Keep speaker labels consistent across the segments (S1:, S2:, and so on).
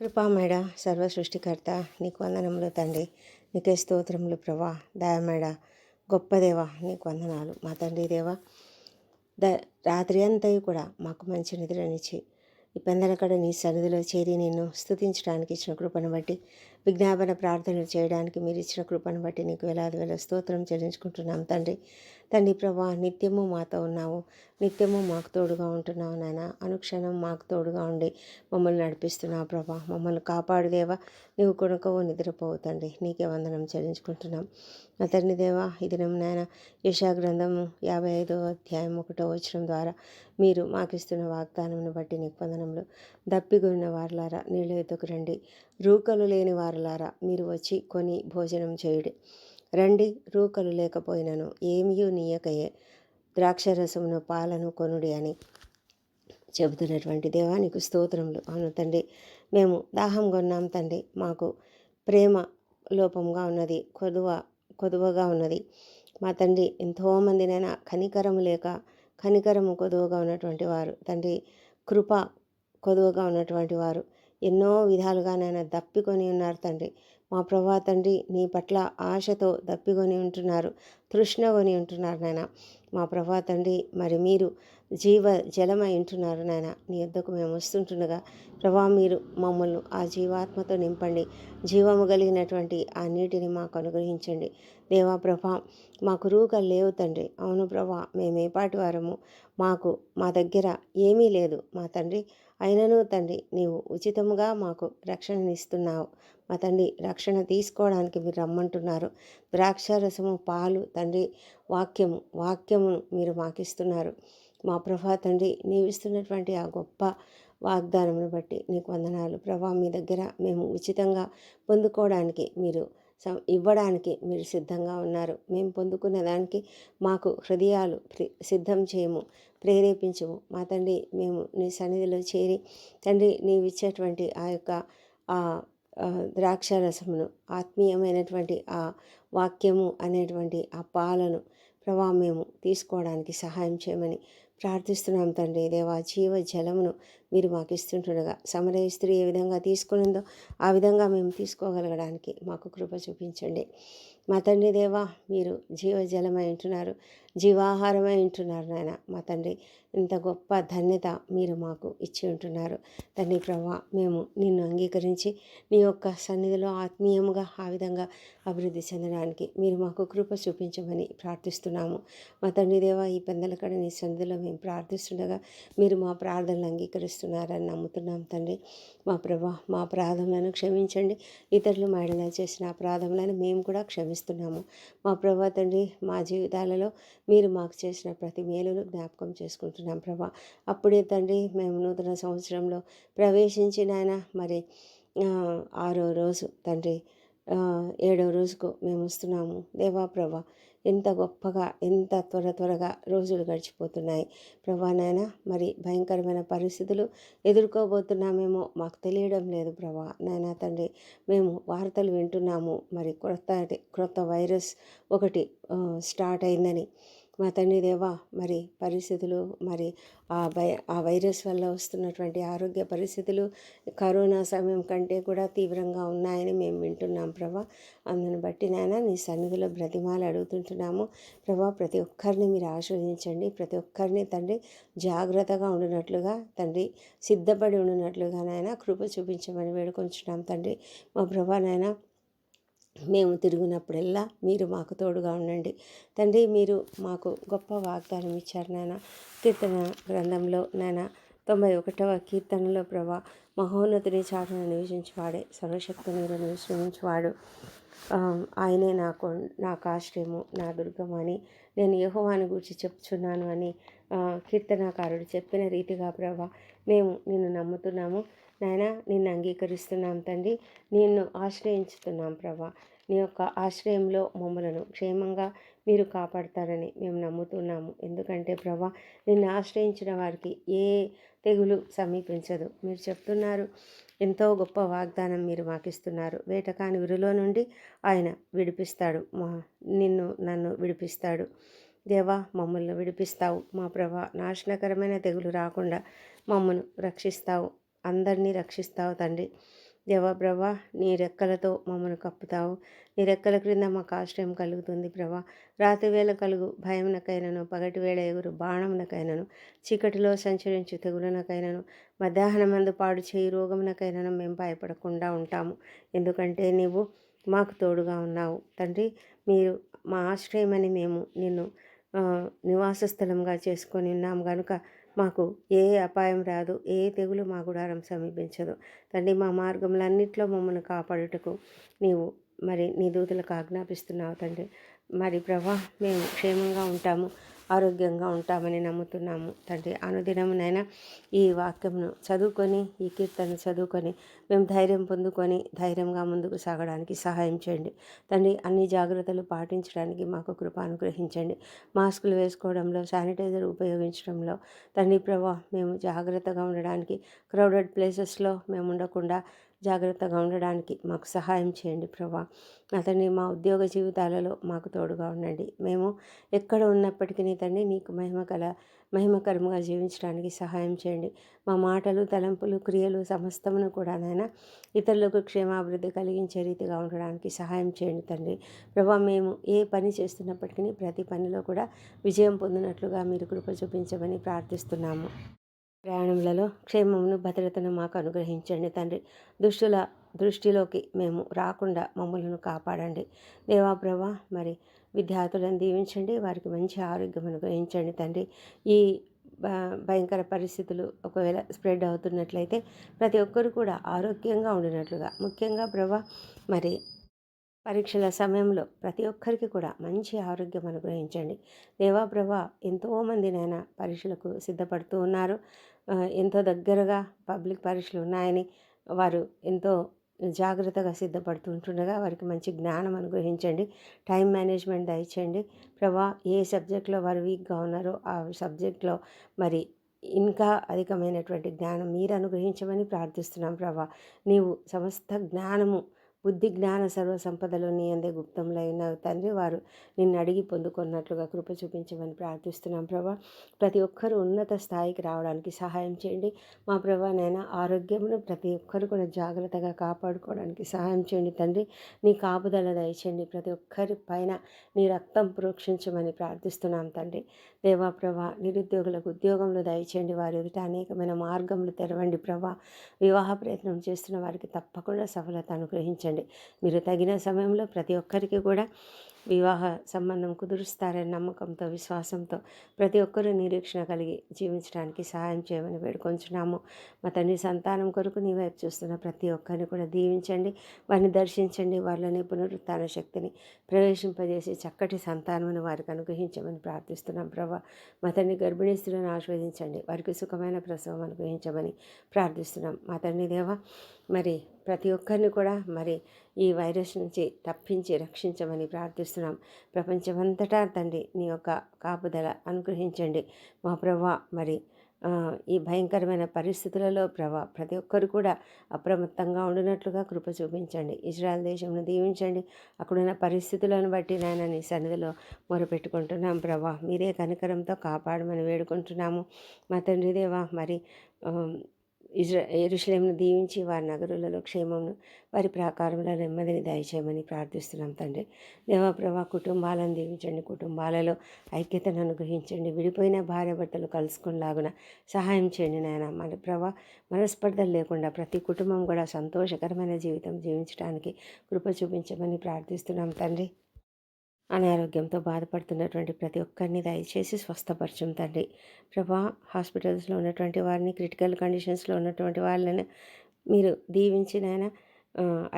S1: కృపామేడ సర్వ సృష్టికర్త నీకు వందనములు తండ్రి. నీకే స్తోత్రములు ప్రభా. దయమేడ గొప్ప దేవ నీకు వందనాలు. మా తండ్రి దేవ ద రాత్రి అంతా కూడా మాకు మంచి నిద్రనిచ్చి ఈ పెందలకడ నీ సన్నిధిలో చేరి నిన్ను స్తుతించడానికి ఇచ్చిన కృపను బట్టి విజ్ఞాపన ప్రార్థనలు చేయడానికి మీరు ఇచ్చిన కృపను బట్టి నీకు వేలాది వేల స్తోత్రం చెల్లించుకుంటున్నాం. తండ్రి తండ్రి ప్రభా నిత్యము మాతో ఉన్నావు. నిత్యము మాకు తోడుగా ఉంటున్నావు నాయన. అనుక్షణం మాకు తోడుగా ఉండి మమ్మల్ని నడిపిస్తున్నావు ప్రభా. మమ్మల్ని కాపాడుదేవా నీవు కొనుకవు నిద్రపోవు తండ్రి. నీకే వందనం చెల్లించుకుంటున్నాం. నా తండ్రి దేవా ఇది నాయన యశా గ్రంథము యాభై ఐదో అధ్యాయం ఒకటో వచ్చిన ద్వారా మీరు మాకు ఇస్తున్న వాగ్దానమును బట్టి నీకు దప్పిగొన్న వారులారా నీళ్ళ ఎత్తుకు రండి. రూకలు లేని వారులారా మీరు వచ్చి కొని భోజనం చేయుడి. రండి రూకలు లేకపోయినను ఏమియూ నీయకయే. ద్రాక్షరసమును పాలను కొనుడి అని చెబుతున్నటువంటి దేవానికి స్తోత్రములు. అవును తండ్రి మేము దాహం కొన్నాం తండ్రి. మాకు ప్రేమ లోపంగా ఉన్నది కొదువ కొదువగా ఉన్నది. మా తండ్రి ఎంతోమందినైనా కనికరము లేక కనికరము కొదువగా ఉన్నటువంటి వారు తండ్రి కృప కొదువగా ఉన్నటువంటి వారు ఎన్నో విధాలుగా నాయన దప్పికొని ఉన్నారు తండ్రి. మా ప్రభా తండ్రి నీ పట్ల ఆశతో దప్పికొని ఉంటున్నారు తృష్ణగొని ఉంటున్నారు నాయన. మా ప్రభా తండ్రి మరి మీరు జీవ జలమై ఉంటున్నారు నాయన. నీ యొద్దకు మేము వస్తుంటుండగా ప్రభా మీరు మమ్మల్ని ఆ జీవాత్మతో నింపండి. జీవము కలిగినటువంటి ఆ నీటిని మాకు అనుగ్రహించండి. దేవా ప్రభా మాకు రూకలు లేవు తండ్రి. అవును ప్రభా మేమేపాటి వారము? మాకు మా దగ్గర ఏమీ లేదు. మా తండ్రి అయినను తండ్రి నీవు ఉచితముగా మాకు రక్షణనిస్తున్నావు. మా తండ్రి రక్షణ తీసుకోవడానికి మీరు రమ్మంటున్నారు. ద్రాక్షారసము పాలు తండ్రి వాక్యము వాక్యమును మీరు మాకిస్తున్నారు. మా ప్రభా తండ్రి నీవిస్తున్నటువంటి ఆ గొప్ప వాగ్దానమును బట్టి నీకు వందనాలు. ప్రభా మీ దగ్గర మేము ఉచితంగా పొందుకోవడానికి మీరు ఇవ్వడానికి మీరు సిద్ధంగా ఉన్నారు. మేము పొందుకున్న దానికి మాకు హృదయాలు సిద్ధం చేయము ప్రేరేపించము. మా తండ్రి మేము నీ సన్నిధిలో చేరి తండ్రి నీవు ఇచ్చేటువంటి ఆ యొక్క ఆ ద్రాక్ష రసమును ఆత్మీయమైనటువంటి ఆ వాక్యము అనేటువంటి ఆ పాలను ప్రభా మేము తీసుకోవడానికి సహాయం చేయమని ప్రార్థిస్తున్నాం తండ్రి. దేవా జీవ జలమును మీరు మాకు ఇస్తుంటుండగా సమరయ స్త్రీ ఏ విధంగా తీసుకునిందో ఆ విధంగా మేము తీసుకోగలగడానికి మాకు కృప చూపించండి. మా తండ్రి దేవా మీరు జీవజలమై ఉంటున్నారు. జీవాహారమై ఉంటున్నారు నాయన. మా తండ్రి ఇంత గొప్ప ధన్యత మీరు మాకు ఇచ్చి ఉంటున్నారు. తండ్రి ప్రభా మేము నిన్ను అంగీకరించి నీ యొక్క సన్నిధిలో ఆత్మీయముగా ఆ విధంగా అభివృద్ధి చెందడానికి మీరు మాకు కృప చూపించమని ప్రార్థిస్తున్నాము. మా తండ్రి దేవ ఈ పెందల కడ నీ సన్నిధిలో మేము ప్రార్థిస్తుండగా మీరు మా ప్రార్థనలు అంగీకరిస్తున్నారని నమ్ముతున్నాం తండ్రి. మా ప్రభా మా ప్రార్థనలను క్షమించండి. ఇతరులు మహిళలు చేసిన అపరాధములను మేము కూడా క్షమిస్తున్నాము. మా ప్రభా తండ్రి మా జీవితాలలో మీరు మాకు చేసిన ప్రతి మేలును జ్ఞాపకం చేసుకుంటున్నాం ప్రభా. అప్పుడే తండ్రి మేము నూతన సంవత్సరంలో ప్రవేశించి నాయన మరి ఆరో రోజు తండ్రి ఏడో రోజుకు మేము వస్తున్నాము. దేవా ప్రభా ఎంత గొప్పగా ఎంత త్వర త్వరగా రోజులు గడిచిపోతున్నాయి. ప్రభా నాయన మరి భయంకరమైన పరిస్థితులు ఎదుర్కోబోతున్నామేమో మాకు తెలియడం లేదు ప్రభా. నాయన తండ్రి మేము వార్తలు వింటున్నాము. మరి క్రొత్త క్రొత్త వైరస్ ఒకటి స్టార్ట్ అయిందని మా తండ్రి దేవా మరి పరిస్థితులు మరి ఆ వై ఆ వైరస్ వల్ల వస్తున్నటువంటి ఆరోగ్య పరిస్థితులు కరోనా సమయం కంటే కూడా తీవ్రంగా ఉన్నాయని మేము వింటున్నాం ప్రభా. అందుని బట్టి నాయన నీ సన్నిధిలో బ్రతిమాలు అడుగుతుంటున్నాము. ప్రభా ప్రతి ఒక్కరిని మీరు ఆస్వాదించండి ప్రతి ఒక్కరిని తండ్రి జాగ్రత్తగా ఉండినట్లుగా తండ్రి సిద్ధపడి ఉండినట్లుగా నాయన కృప చూపించమని వేడుకొంచున్నాం తండ్రి. మా ప్రభా నాయన మేము తిరిగినప్పుడల్లా మీరు మాకు తోడుగా ఉండండి. తండ్రి మీరు మాకు గొప్ప వాగ్దానం ఇచ్చారు నాన్న. కీర్తన గ్రంథంలో నాన్న తొంభై ఒకటవ కీర్తనలో ప్రభా మహోన్నతిని చాటును నివసించేవాడే సర్వశక్తి నివసించేవాడు ఆయనే నాకు నాకు ఆశ్రయము నా దుర్గం అని నేను యహోవాని గురించి చెప్తున్నాను అని కీర్తనాకారుడు చెప్పిన రీతిగా ప్రభా మేము నిన్ను నమ్ముతున్నాము. నాయన నిన్ను అంగీకరిస్తున్నాం తండ్రి. నిన్ను ఆశ్రయించుతున్నాం ప్రభా. నీ యొక్క ఆశ్రయంలో మమ్మలను క్షేమంగా మీరు కాపాడతారని మేము నమ్ముతున్నాము. ఎందుకంటే ప్రభా నిన్ను ఆశ్రయించిన వారికి ఏ తెగులు సమీపించదు. మీరు చెప్తున్నారు ఎంతో గొప్ప వాగ్దానం మీరు మాకిస్తున్నారు. వేటకాని ఉరిలో నుండి ఆయన విడిపిస్తాడు. మా నిన్ను నన్ను విడిపిస్తాడు. దేవా మమ్మల్ని విడిపిస్తావు. మా ప్రభా నాశనకరమైన తెగులు రాకుండా మమ్మను రక్షిస్తావు. అందరినీ రక్షిస్తావు తండ్రి. దేవా ప్రభా నీ రెక్కలతో మమ్మల్ని కప్పుతావు. నీ రెక్కల క్రింద మాకు ఆశ్రయం కలుగుతుంది ప్రభా. రాత్రి వేళ కలుగు భయమునకైనను పగటి వేళ ఎగురు బాణమునకైనను చీకటిలో సంచరించు తెగులనకైనను మధ్యాహ్నమందు పాడు చేయి రోగమునకైనను మేము భయపడకుండా ఉంటాము. ఎందుకంటే నీవు మాకు తోడుగా ఉన్నావు తండ్రి. మీరు మా ఆశ్రయమని మేము నిన్ను నివాస స్థలంగా చేసుకొని ఉన్నాం. కనుక మాకు ఏ అపాయం రాదు ఏ తెగులు మా గుడారం సమీపించదు. తండ్రి మా మార్గములన్నింటిలో మమ్మల్ని కాపాడుటకు నీవు మరి నీ దూతలకు ఆజ్ఞాపిస్తున్నావు తండ్రి. మరి ప్రభా మేము క్షేమంగా ఉంటాము. ఆరోగ్యంగా ఉంటామని నమ్ముతున్నాము. తండ్రి అనుదినమునైనా ఈ వాక్యంను చదువుకొని ఈ కీర్తన చదువుకొని మేము ధైర్యం పొందుకొని ధైర్యంగా ముందుకు సాగడానికి సహాయం చేయండి. తండ్రి అన్ని జాగ్రత్తలు పాటించడానికి మాకు కృప అనుగ్రహించండి. మాస్కులు వేసుకోవడంలో శానిటైజర్ ఉపయోగించడంలో తండ్రి ప్రభా మేము జాగ్రత్తగా ఉండడానికి క్రౌడెడ్ ప్లేసెస్లో మేము ఉండకుండా జాగ్రత్తగా ఉండడానికి మాకు సహాయం చేయండి ప్రభా. అతన్ని మా ఉద్యోగ జీవితాలలో మాకు తోడుగా ఉండండి. మేము ఎక్కడ ఉన్నప్పటికీ తండ్రి నీకు మహిమ కల మహిమకరంగా జీవించడానికి సహాయం చేయండి. మా మాటలు తలంపులు క్రియలు సమస్తమును కూడా నాయన ఇతరులకు క్షేమాభివృద్ధి కలిగించే రీతిగా ఉండడానికి సహాయం చేయండి తండ్రి. ప్రభా మేము ఏ పని చేస్తున్నప్పటికీ ప్రతి పనిలో కూడా విజయం పొందినట్లుగా మీరు కృప చూపించమని ప్రార్థిస్తున్నాము. ప్రయాణములలో క్షేమమును భద్రతను మాకు అనుగ్రహించండి తండ్రి. దుష్టుల దృష్టిలోకి మేము రాకుండా మమ్మలను కాపాడండి. దేవాప్రభ మరి విద్యార్థులను దీవించండి వారికి మంచి ఆరోగ్యం అనుగ్రహించండి తండ్రి. ఈ భయంకర పరిస్థితులు ఒకవేళ స్ప్రెడ్ అవుతున్నట్లయితే ప్రతి ఒక్కరు కూడా ఆరోగ్యంగా ఉండినట్లుగా. ముఖ్యంగా ప్రభా మరి పరీక్షల సమయంలో ప్రతి ఒక్కరికి కూడా మంచి ఆరోగ్యం అనుగ్రహించండి. దేవాప్రభ ఎంతోమంది నాయన పరీక్షలకు సిద్ధపడుతూ ఉన్నారు. ఎంతో దగ్గరగా పబ్లిక్ పరీక్షలు ఉన్నాయని వారు ఎంతో జాగ్రత్తగా సిద్ధపడుతూ ఉంటుండగా వారికి మంచి జ్ఞానం అనుగ్రహించండి. టైం మేనేజ్మెంట్ దయచేయండి. ప్రభా ఏ సబ్జెక్ట్లో వారు వీక్గా ఉన్నారో ఆ సబ్జెక్ట్లో మరి ఇంకా అధికమైనటువంటి జ్ఞానం మీరు అనుగ్రహించమని ప్రార్థిస్తున్నాం ప్రభా. నీవు సమస్త జ్ఞానము బుద్ధి జ్ఞాన సర్వ సంపదలో నీ అందే గుప్తంలో తండ్రి. వారు నిన్ను అడిగి పొందుకున్నట్లుగా కృప చూపించమని ప్రార్థిస్తున్నాం ప్రభా. ప్రతి ఒక్కరూ ఉన్నత స్థాయికి రావడానికి సహాయం చేయండి. మా ప్రభా నైనా ఆరోగ్యమును ప్రతి ఒక్కరు కూడా జాగ్రత్తగా కాపాడుకోవడానికి సహాయం చేయండి తండ్రి. నీ కాపుదల దయచేయండి. ప్రతి ఒక్కరి పైన నీ రక్తం ప్రోక్షించమని ప్రార్థిస్తున్నాం తండ్రి. దేవా ప్రభా నిరుద్యోగులకు ఉద్యోగంలో దయచేయండి. వారి ఎదుట అనేకమైన మార్గములు తెరవండి ప్రభా. వివాహ ప్రయత్నం చేస్తున్న వారికి తప్పకుండా సఫలత అనుగ్రహించండి. మీరు తగిన సమయంలో ప్రతి ఒక్కరికి కూడా వివాహ సంబంధం కుదురుస్తారని నమ్మకంతో విశ్వాసంతో ప్రతి ఒక్కరూ నిరీక్షణ కలిగి జీవించడానికి సహాయం చేయమని వేడుకొంచున్నాము. మా తండ్రి సంతానం కొరకు నీ వైపు చూస్తున్న ప్రతి ఒక్కరిని కూడా దీవించండి. వారిని దర్శించండి. వాళ్ళని పునరుత్న శక్తిని ప్రవేశింపజేసి చక్కటి సంతానమును వారికి అనుగ్రహించమని ప్రార్థిస్తున్నాం ప్రభా. మా తండ్రి గర్భిణీ స్త్రీలను ఆస్వాదించండి వారికి సుఖమైన ప్రసవం అనుగ్రహించమని ప్రార్థిస్తున్నాం. మా తండ్రి దేవ మరి ప్రతి ఒక్కరిని కూడా మరి ఈ వైరస్ నుంచి తప్పించి రక్షించమని ప్రార్థిస్తున్నాం. ప్రపంచమంతటా తండ్రి నీ యొక్క కాపుదల అనుగ్రహించండి. మా ప్రభా మరి ఈ భయంకరమైన పరిస్థితులలో ప్రభా ప్రతి ఒక్కరు కూడా అప్రమత్తంగా ఉండినట్లుగా కృప చూపించండి. ఇజ్రాయల్ దేశంను దీవించండి. అక్కడున్న పరిస్థితులను బట్టి నాయన నీ సన్నిధిలో మొరపెట్టుకుంటున్నాం ప్రభా. మీరే కనికరంతో కాపాడమని వేడుకుంటున్నాము. మా తండ్రి దేవా మరి ఇజ్రా ఎరుషలేమును దీవించి వారి నగరులలో క్షేమమును వారి ప్రాకారంలో నెమ్మదిని దయచేయమని ప్రార్థిస్తున్నాం తండ్రి. దేవప్రభా కుటుంబాలను దీవించండి కుటుంబాలలో ఐక్యతను అనుగ్రహించండి. విడిపోయిన భార్య భర్తలు కలుసుకునేలాగున సహాయం చేయండి నాయన. మన ప్రభా మనస్పర్ధలు లేకుండా ప్రతి కుటుంబం కూడా సంతోషకరమైన జీవితం జీవించడానికి కృప చూపించమని ప్రార్థిస్తున్నాం తండ్రి. అనారోగ్యంతో బాధపడుతున్నటువంటి ప్రతి ఒక్కరిని దయచేసి స్వస్థపరచం తండ్రి. ప్రభా హాస్పిటల్స్లో ఉన్నటువంటి వారిని క్రిటికల్ కండిషన్స్లో ఉన్నటువంటి వాళ్ళని మీరు దీవించిన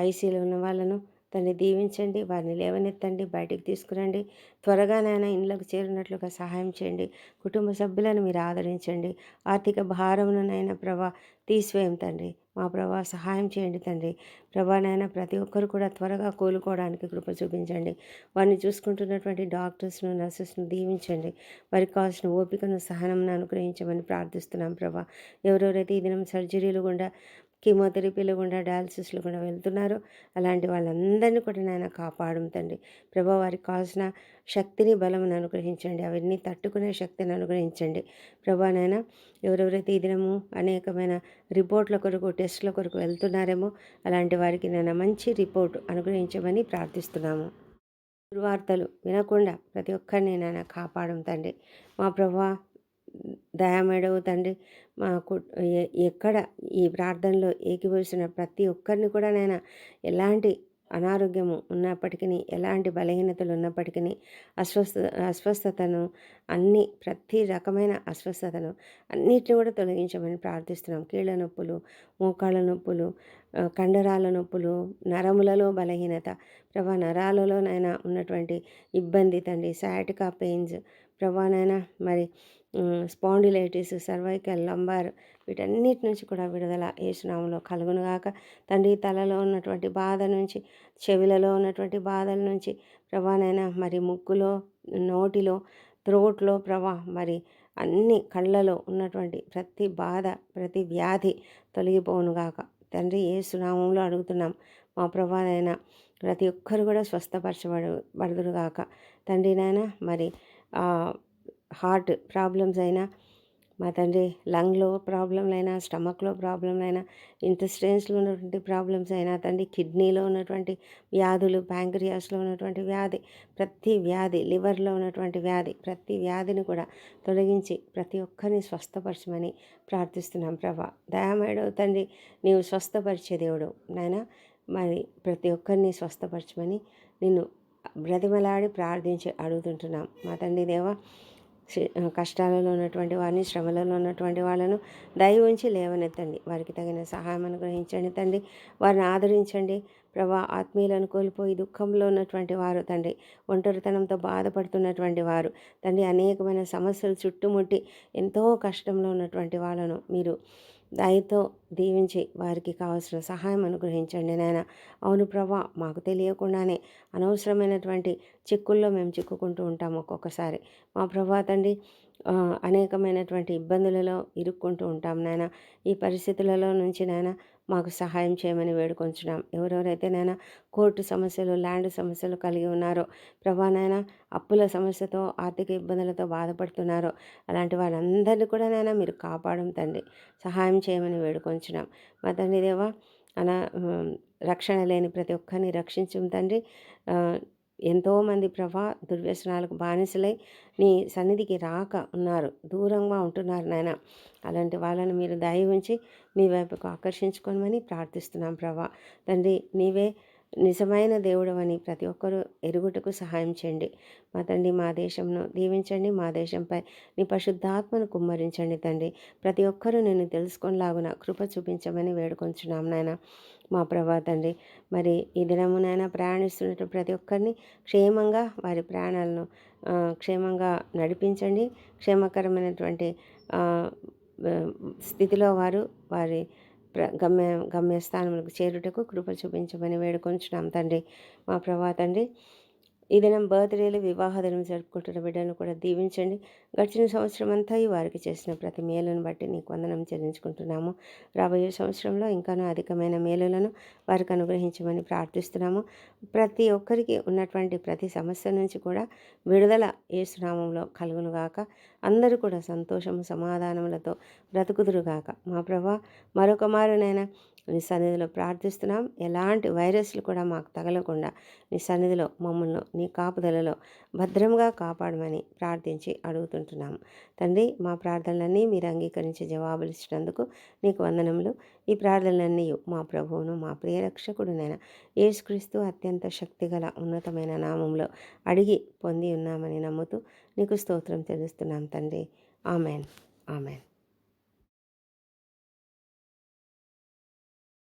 S1: ఐసీలో ఉన్న వాళ్ళను తన్ని దీవించండి వారిని లేవనెత్తండి బయటికి తీసుకురండి. త్వరగా నాయన ఇండ్లకు చేరినట్లుగా సహాయం చేయండి. కుటుంబ సభ్యులను మీరు ఆదరించండి. ఆర్థిక భారమునైనా ప్రభా తీసివేయం తండ్రి. మా ప్రభా సహాయం చేయండి తండ్రి. ప్రభానైనా ప్రతి ఒక్కరు కూడా త్వరగా కోలుకోవడానికి కృప చూపించండి. వారిని చూసుకుంటున్నటువంటి డాక్టర్స్ను నర్సెస్ను దీవించండి. వారికి కావాల్సిన ఓపికను సహనంను అనుగ్రహించమని ప్రార్థిస్తున్నాం ప్రభా. ఎవరెవరైతే ఈ దినం సర్జరీలు గుండా కీమోథెరపీలు కూడా డయాలసిస్లు కూడా వెళ్తున్నారు. అలాంటి వాళ్ళందరినీ కూడా నాయన కాపాడం తండ్రి. ప్రభా వారికి కావాల్సిన శక్తిని బలమును అనుగ్రహించండి. అవన్నీ తట్టుకునే శక్తిని అనుగ్రహించండి. ప్రభా నాయన ఎవరెవరైతే ఈ దినము అనేకమైన రిపోర్ట్ల కొరకు టెస్ట్ల కొరకు వెళ్తున్నారేమో అలాంటి వారికి నేను మంచి రిపోర్ట్ అనుగ్రహించమని ప్రార్థిస్తున్నాము. దుర్వార్తలు వినకుండా ప్రతి ఒక్కరిని నాయన కాపాడం తండ్రి. మా ప్రభా దయామేడవు తండ్రి మాకు ఎక్కడ ఈ ప్రార్థనలో ఏకీభవిస్తున్న ప్రతి ఒక్కరిని కూడా నేను ఎలాంటి అనారోగ్యము ఉన్నప్పటికీ ఎలాంటి బలహీనతలు ఉన్నప్పటికీ అస్వస్థ అస్వస్థతను అన్ని ప్రతి రకమైన అస్వస్థతను అన్నిటిని కూడా తొలగించమని ప్రార్థిస్తున్నాం. కీళ్ళ నొప్పులు మోకాళ్ళ నొప్పులు కండరాల నొప్పులు నరములలో బలహీనత ప్రభా నరాలలోనైనా ఉన్నటువంటి ఇబ్బంది తండ్రి సాటికా పెయిన్స్ ప్రభానైనా మరి స్పాండిలైటిస్ సర్వైకల్ లంబార్ వీటన్నిటి నుంచి కూడా విడుదల ఏసునామంలో కలుగునుగాక. తండ్రి తలలో ఉన్నటువంటి బాధ నుంచి చెవిలలో ఉన్నటువంటి బాధల నుంచి ప్రభానైనా మరి ముక్కులో నోటిలో త్రోట్లో ప్రభా మరి అన్ని కళ్ళలో ఉన్నటువంటి ప్రతి బాధ ప్రతి వ్యాధి తొలగిపోనుగాక. తండ్రి ఏ సునామంలో అడుగుతున్నాం మా ప్రభానైనా ప్రతి ఒక్కరు కూడా స్వస్థపరచబడు బడుదురుగాక. తండ్రి నాయన మరి హార్ట్ ప్రాబ్లమ్స్ అయినా మా తండ్రి లంగ్లో ప్రాబ్లంలైనా అయినా స్టమక్లో ప్రాబ్లంలైనా ఇంటెస్టైన్స్లో ఉన్నటువంటి ప్రాబ్లమ్స్ అయినా తండ్రి కిడ్నీలో ఉన్నటువంటి వ్యాధులు ప్యాంక్రియాస్లో ఉన్నటువంటి వ్యాధి ప్రతి వ్యాధి లివర్లో ఉన్నటువంటి వ్యాధి ప్రతి వ్యాధిని కూడా తొలగించి ప్రతి ఒక్కరిని స్వస్థపరచమని ప్రార్థిస్తున్నాం ప్రభా. దయామేడవు తండ్రి నీవు స్వస్థపరిచే దేవుడు నాయన మరి ప్రతి ఒక్కరిని స్వస్థపరచమని నిన్ను బ్రతిమలాడి ప్రార్థించి అడుగుతుంటున్నాం. మా తండ్రి దేవా కష్టాలలో ఉన్నటువంటి వారిని శ్రమలలో ఉన్నటువంటి వాళ్ళను దయ ఉంచి లేవనెత్తండి. వారికి తగిన సహాయం అనుగ్రహించండి తండ్రి. వారిని ఆదరించండి. ప్రభా ఆత్మీయులను కోల్పోయి దుఃఖంలో ఉన్నటువంటి వారు తండ్రి. ఒంటరితనంతో బాధపడుతున్నటువంటి వారు తండ్రి. అనేకమైన సమస్యలు చుట్టుముట్టి ఎంతో కష్టంలో ఉన్నటువంటి వాళ్ళను మీరు దయతో దీవించి వారికి కావాల్సిన సహాయం అనుగ్రహించండి నాయన. అవును ప్రభా మాకు తెలియకుండానే అనవసరమైనటువంటి చిక్కుల్లో మేము చిక్కుకుంటూ ఉంటాము ఒక్కొక్కసారి. మా ప్రభా తండ్రి అనేకమైనటువంటి ఇబ్బందులలో ఇరుక్కుంటూ ఉంటాం నాయన. ఈ పరిస్థితులలో నుంచి నాయన మాకు సహాయం చేయమని వేడుకొంచున్నాం. ఎవరెవరైతే నైనా కోర్టు సమస్యలు ల్యాండ్ సమస్యలు కలిగి ఉన్నారో ప్రభానైనా అప్పుల సమస్యతో ఆర్థిక ఇబ్బందులతో బాధపడుతున్నారో అలాంటి వారందరినీ కూడా నైనా మీరు కాపాడం తండ్రి. సహాయం చేయమని వేడుకొంచున్నాం. మా తండ్రి దేవా అనా రక్షణ లేని ప్రతి ఒక్కరిని రక్షించం తండ్రి. ఎంతోమంది ప్రభా దుర్వ్యసనాలకు బానిసలై నీ సన్నిధికి రాక ఉన్నారు. దూరంగా ఉంటున్నారు నాయన. అలాంటి వాళ్ళని మీరు దయ ఉంచి మీ వైపుకు ఆకర్షించుకోమని ప్రార్థిస్తున్నాం ప్రభా. తండ్రి నీవే నిజమైన దేవుడవని ప్రతి ఒక్కరూ ఎరుగుటకు సహాయం చేయండి. మా తండ్రి మా దేశంను దీవించండి. మా దేశంపై నీ పరిశుద్ధాత్మను కుమ్మరించండి తండ్రి. ప్రతి ఒక్కరూ నేను తెలుసుకొనిలాగున కృప చూపించమని వేడుకొంచున్నాం నాయన. మా ప్రభా తండ్రి మరి ఈ దినమునైనా ప్రయాణిస్తున్నట్టు ప్రతి ఒక్కరిని క్షేమంగా వారి ప్రయాణాలను క్షేమంగా నడిపించండి. క్షేమకరమైనటువంటి స్థితిలో వారు వారి గమ్య గమ్యస్థానములకు చేరుటకు కృప చూపించమని వేడుకొంచున్నాం తండ్రి. మా ప్రభా తండ్రి ఈ దినం బర్త్డేలు వివాహ దినం జరుపుకుంటున్న బిడ్డలను కూడా దీవించండి. గడిచిన సంవత్సరం అంతా ఈ వారికి చేసిన ప్రతి మేలును బట్టి నీకు వందనం చెల్లించుకుంటున్నాము. రాబోయే సంవత్సరంలో ఇంకానూ అధికమైన మేలులను వారికి అనుగ్రహించమని ప్రార్థిస్తున్నాము. ప్రతి ఒక్కరికి ఉన్నటువంటి ప్రతి సమస్య నుంచి కూడా విడుదల ఏసునామంలో కలుగునుగాక. అందరూ కూడా సంతోషము సమాధానములతో బ్రతుకుదురుగాక. మా ప్రభా మరొక మారునైనా నీ సన్నిధిలో ప్రార్థిస్తున్నాం. ఎలాంటి వైరస్లు కూడా మాకు తగలకుండా నీ సన్నిధిలో మమ్మల్ని నీ కాపుదలలో భద్రంగా కాపాడమని ప్రార్థించి అడుగుతుంటున్నాం. తండ్రి మా ప్రార్థనలన్నీ మీరు అంగీకరించి జవాబులు ఇచ్చినందుకు నీకు వందనములు. ఈ ప్రార్థనలన్నీ మా ప్రభువును మా ప్రియరక్షకుడునైన యేసుక్రీస్తు అత్యంత శక్తిగల ఉన్నతమైన నామంలో అడిగి పొంది ఉన్నామని నమ్ముతూ నీకు స్తోత్రం తెలుస్తున్నాం తండ్రి. ఆమెన్. ఆమెన్.